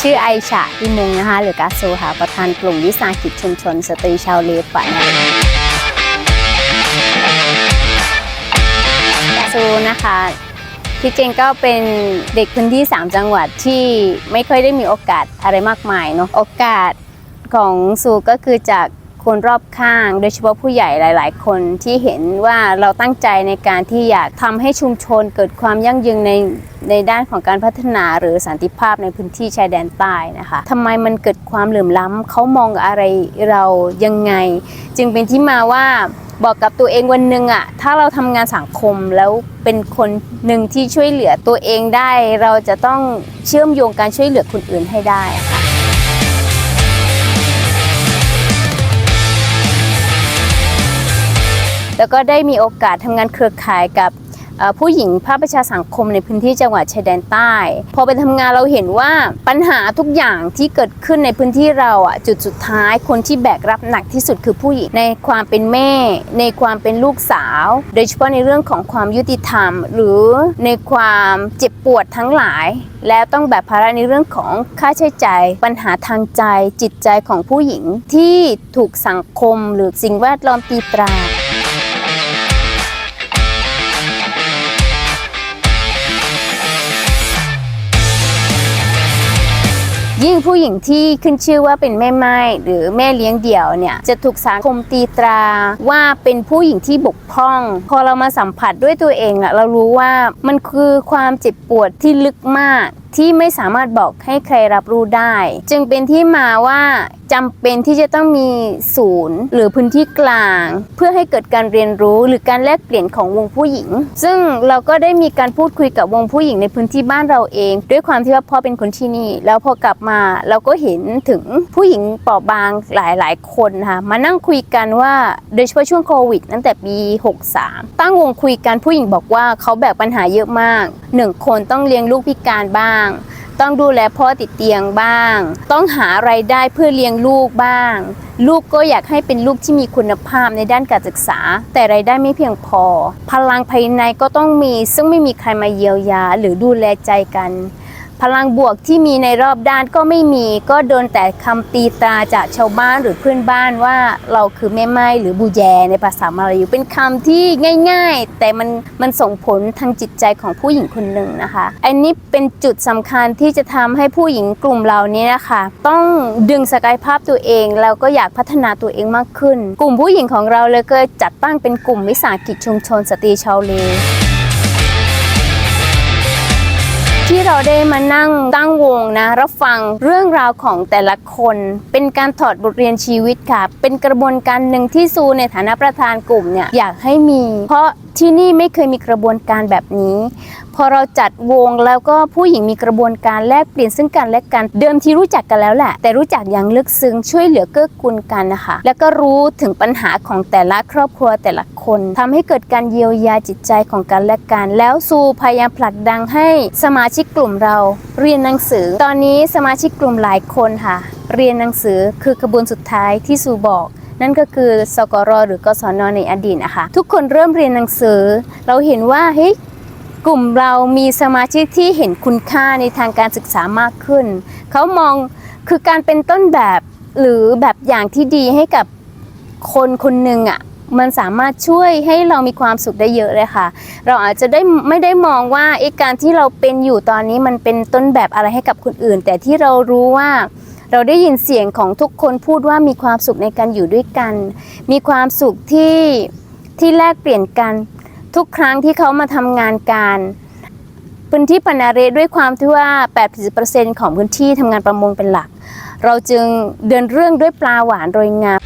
ชื่อไอชะอิมุงนะคะหรือกาซูค่ะประธานกลุ่มวิสาหกิจชุมชน สตรีชาวเลปะนกาซูนะคะที่จริงก็เป็นเด็กพื้นที่ 3 จังหวัดที่ไม่ค่อยได้มีโอกาสอะไรมากมายเนาะโอกาสของซูก็คือจาก คนรอบข้าง โดยเฉพาะผู้ใหญ่หลาย ๆ คนที่เห็นว่าเราตั้งใจในการที่อยากทำให้ชุมชนเกิดความยั่งยืนในในด้านของการพัฒนาหรือสันติภาพในพื้นที่ชายแดนใต้นะคะทำไมมันเกิดความเหลื่อมล้ำเขามองอะไรเรายังไง จึงเป็นที่มาว่าบอกกับตัวเองวันหนึ่งอะถ้าเราทำงานสังคมแล้วเป็นคนหนึ่งที่ช่วยเหลือตัวเองได้ เราจะต้องเชื่อมโยงการช่วยเหลือคนอื่นให้ได้ แล้วก็ได้มีโอกาสทำงานเครือข่ายกับผู้หญิงภาคประชาสังคมในพื้นที่จังหวัดชายแดนใต้ พอไปทำงานเราเห็นว่าปัญหาทุกอย่างที่เกิดขึ้นในพื้นที่เราอะจุดสุดท้ายคนที่แบกรับหนักที่สุดคือผู้หญิงในความเป็นแม่ ในความเป็นลูกสาว โดยเฉพาะในเรื่องของความยุติธรรม หรือในความเจ็บปวดทั้งหลาย แล้วต้องแบกภาระในเรื่องของค่าใช้จ่ายปัญหาทางใจจิตใจของผู้หญิงที่ถูกสังคมหรือสิ่งแวดล้อมตีตรา ยิ่งผู้หญิงที่ขึ้นชื่อว่าเป็นแม่ไม้หรือแม่เลี้ยงเดี่ยวเนี่ยจะถูกสังคมตีตราว่าเป็นผู้หญิงที่บกพร่อง พอเรามาสัมผัสด้วยตัวเองอะเรารู้ว่ามันคือความเจ็บปวดที่ลึกมาก ที่ไม่สามารถบอกให้ใครรับรู้ได้ จึงเป็นที่มาว่าจำเป็นที่จะต้องมีศูนย์ หรือพื้นที่กลาง เพื่อให้เกิดการเรียนรู้หรือการแลกเปลี่ยนของวงผู้หญิง ซึ่งเราก็ได้มีการพูดคุยกับวงผู้หญิงในพื้นที่บ้านเราเอง ด้วยความที่ว่าพ่อเป็นคนที่นี่ แล้วพอกลับมาเราก็เห็นถึงผู้หญิงเปราะบางหลาย ๆ คนค่ะมานั่งคุยกันว่าโดยเฉพาะช่วงโควิดตั้งแต่ปี 63 ตั้งวงคุยกันผู้หญิงบอกว่าเขาแบกปัญหาเยอะมากหนึ่งคนต้องเลี้ยงลูกพิการบ้างต้องดูแลพ่อติดเตียงบ้าง ต้องหาไรายได้เพื่อเลี้ยงลูกบ้าง ลูกก็อยากให้เป็นลูกที่มีคุณภาพในด้านการศึกษา แต่ไรายได้ไม่เพียงพอ พลังภายในก็ต้องมีซึ่งไม่มีใครมาเยียวยาหรือดูแลใจกัน พลังบวกที่มีในรอบด้านก็ไม่มีก็โดนแต่คำตีตาจากชาวบ้านหรือเพื่อนบ้านว่าเราคือแม่ไม้หรือบูแยในภาษามาลายูเป็นคำที่ง่าย ๆ แต่มันมันส่งผลทางจิตใจของผู้หญิงคนหนึ่งนะคะ อันนี้เป็นจุดสำคัญที่จะทำให้ผู้หญิงกลุ่มเรานี้นะคะ ต้องดึงศักยภาพตัวเองแล้วก็อยากพัฒนาตัวเองมากขึ้น กลุ่มผู้หญิงของเราเลยก็จัดตั้งเป็นกลุ่มวิสาหกิจชุมชนสตรีชาวเล เราได้มานั่งตั้งวงนะ รับฟังเรื่องราวของแต่ละคน เป็นการถอดบทเรียนชีวิตค่ะ เป็นกระบวนการหนึ่งที่ซูในฐานะประธานกลุ่มเนี่ยอยากให้มี เพราะที่นี่ไม่เคยมีกระบวนการแบบนี้ พอเราจัดวงแล้วก็ผู้หญิงมีกระบวนการแลกเปลี่ยนซึ่งกันและกัน เดิมทีรู้จักกันแล้วแหละ แต่รู้จักอย่างลึกซึ้งช่วยเหลือเกื้อกูลกันนะคะ แล้วก็รู้ถึงปัญหาของแต่ละครอบครัวแต่ละคนทำให้เกิดการเยียวยาจิตใจของกันและกันแล้วซูพยายามผลักดันให้สมาชิกกลุ่มเราเรียนหนังสือ ตอนนี้สมาชิกกลุ่มหลายคนค่ะ เรียนหนังสือคือขบวนสุดท้ายที่ซูบอกนั่นก็คือสกรหรือกศนในอดีตนะคะทุกคนเริ่มเรียนหนังสือ เราเห็นว่าเฮ้ย กลุ่มเรามีสมาชิกที่เห็นคุณค่าในทางการศึกษามากขึ้น เขามองคือการเป็นต้นแบบหรือแบบอย่างที่ดีให้กับคนคนหนึ่งอะมันสามารถช่วยให้เรามีความสุขได้เยอะเลยค่ะ เราอาจจะได้ไม่ได้มองว่าไอ้การที่เราเป็นอยู่ตอนนี้มันเป็นต้นแบบอะไรให้กับคนอื่น แต่ที่เรารู้ว่าเราได้ยินเสียงของทุกคนพูดว่ามีความสุขในการอยู่ด้วยกัน มีความสุขที่ที่แลกเปลี่ยนกัน ทุกครั้งที่เขามาทำงานการพื้นที่ปนาเรด้วยความที่ว่า 80%ของพื้นที่ทำงานประมงเป็นหลัก เราจึงเดินเรื่องด้วยปลาหวานโรยงาม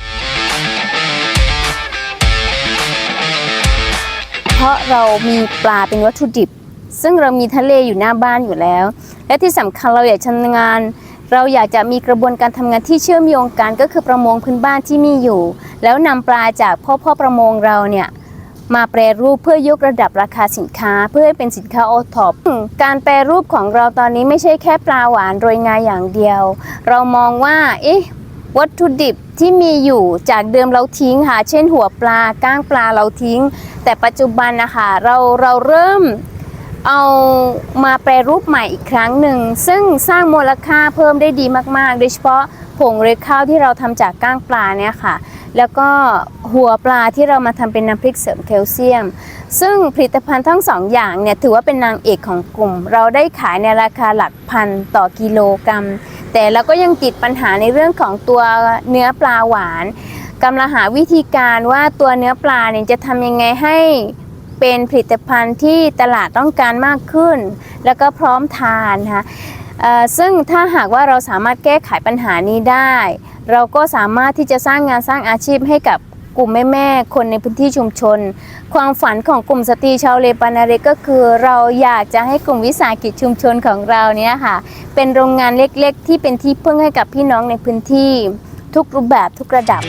เพราะเรามีปลาเป็นวัตถุดิบ ซึ่งเรามีทะเลอยู่หน้าบ้านอยู่แล้ว และที่สำคัญเราอยากทำงาน เราอยากจะมีกระบวนการทำงานที่เชื่อมโยงกันก็คือประมงพื้นบ้านที่มีอยู่ แล้วนำปลาจากพ่อพ่อประมงเราเนี่ย มาแปรรูปเพื่อยกระดับราคาสินค้า เพื่อให้เป็นสินค้าโอท็อปการแปรรูปของเราตอนนี้ไม่ใช่แค่ปลาหวานโรยงาอย่างเดียว เรามองว่าเอ๊ะวัตถุดิบที่มีอยู่จากเดิมเราทิ้งค่ะ เช่นหัวปลาก้างปลาเราทิ้ง แต่ปัจจุบันนะคะเราเราเริ่มเอามาแปรรูปใหม่อีกครั้งหนึ่ง ซึ่งสร้างมูลค่าเพิ่มได้ดีมากๆ โดยเฉพาะผงเรข้าวที่เราทำจากก้างปลาเนี่ยค่ะ แล้วก็หัวปลาที่เรามาทำเป็นน้ำพริกเสริมแคลเซียม ซึ่งผลิตภัณฑ์ทั้งสองอย่างเนี่ยถือว่าเป็นนางเอกของกลุ่ม เราได้ขายในราคาหลักพันต่อกิโลกรัม แต่เราก็ยังติดปัญหาในเรื่องของตัวเนื้อปลาหวานกำลังหาวิธีการว่าตัวเนื้อปลาเนี่ยจะทำยังไงให้เป็นผลิตภัณฑ์ที่ตลาดต้องการมากขึ้น แล้วก็พร้อมทานนะคะเอ่อ ซึ่งถ้าหากว่าเราสามารถแก้ไขปัญหานี้ได้ เราก็สามารถที่จะสร้างงานสร้างอาชีพให้กับกลุ่มแม่ๆคนในพื้นที่ชุมชน ความฝันของกลุ่มสตรีชาวเลปานาเรก็คือ เราอยากจะให้กลุ่มวิสาหกิจชุมชนของเราเนี้ยค่ะ เป็นโรงงานเล็กๆ ที่เป็นที่พึ่งให้กับพี่น้องในพื้นที่ ทุกรูปแบบทุกระดับ